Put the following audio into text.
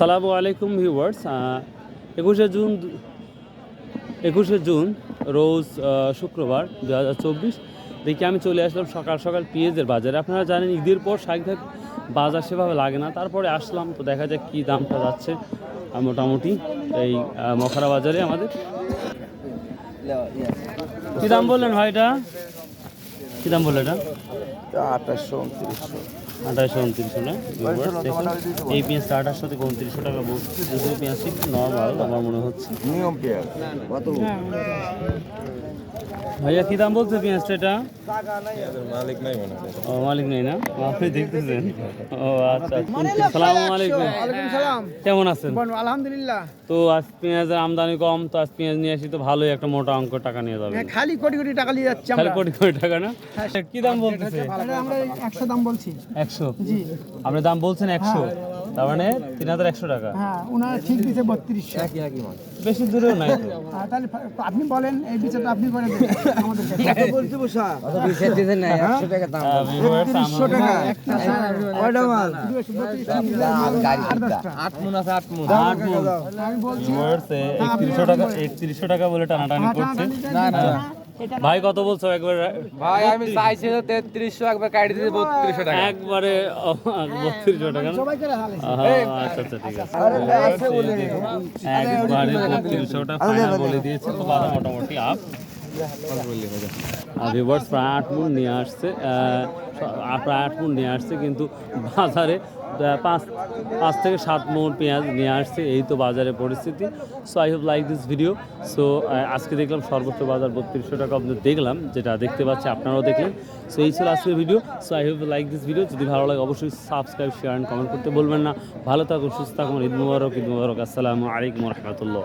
আসসালামু আলাইকুম ভিউয়ার্স একুশে জুন একুশে জুন রোজ শুক্রবার দু হাজার চব্বিশ দেখি আমি চলে আসলাম সকাল সকাল পেঁয়াজের বাজারে। আপনারা জানেন ঈদের পর স্বাভাবিক বাজার সেভাবে লাগে না, তারপরে আসলাম তো দেখা যাক কী দামটা যাচ্ছে মোটামুটি এই মখারা বাজারে আমাদের। কী দাম বললেন ভাই এটা কী দাম বললেন এটা? আঠাশশো উনত্রিশশো। আঠাশশো উনত্রিশশো না? দেখুন। এই পেঁয়াজটা আঠাশশো থেকে উনত্রিশশো টাকা বলছে যদিও পেঁয়াজটা একটু নর্মাল আমার মনে হচ্ছে। নিয়ম ভাইয়া কি দাম বলছে পেঁয়াজটা এটা? মালিক নাই মনে ও মালিক নেই না? ও, আপনি দেখতেছেন? ও আচ্ছা সালাম আলাইকুম। কেমন আছেন? আলহামদুলিল্লাহ। তো আজ পেঁয়াজের আমদানি কম তো আজ পেঁয়াজ নিয়ে আসি তো ভালোই একটা মোটা অঙ্ক টাকা নিয়ে যাবে। হ্যাঁ, খালি কোটি কোটি টাকা নিয়ে যাচ্ছি খালি কোটি কোটি টাকা না? কি দাম বলতেছে? আমরা একশো দাম বলছি। একশো। জি। আপনি দাম বলছেন একশো। তার মানে তিন হাজার একশো টাকা। হ্যাঁ ওনারা ঠিক বত্রিশশো। বেশি দূরেও নাই তাহলে আপনি বলেন এই বিচারটা আপনি করে দেন আমাদের মন একত্রিশশো টাকা একত্রিশশো টাকা বলে টানাটানি করছে। ভাই কত বলছো একবার ভাই আমি চাইছি তো তেত্রিশশো একবার কাটি দিতে বত্রিশশো টাকা একবারে বত্রিশশো টাকা সবাই করে হালে আহা, আচ্ছা আচ্ছা ঠিক আছে একবারে বত্রিশশো ফাইনাল বলে দিয়েছে তো মোটামুটি আপ ভিভার্স প্রায় আট মুন নিয়ে আসছে প্রায় আট মুন নিয়ে আসছে, কিন্তু বাজারে পাঁচ পাঁচ থেকে সাত মন পেঁয়াজ নিয়ে আসছে, এই তো বাজারের পরিস্থিতি। So I hope like this video so আজকে দেখলাম সর্বোচ্চ বাজার বত্রিশশো টাকা আপনাদের দেখলাম, যেটা দেখতে পাচ্ছি, আপনারাও দেখলেন। সো এই ছিল আজকের video so I hope like this video যদি ভালো লাগে অবশ্যই সাবস্ক্রাইব শেয়ার অ্যান্ড কমেন্ট করতে বলবেন না। ভালো থাকুন, সুস্থ থাকুন। ঈদ মুবারক ঈদ মুবারক। আসসালামু আলাইকুম রহমতুল্লাহ।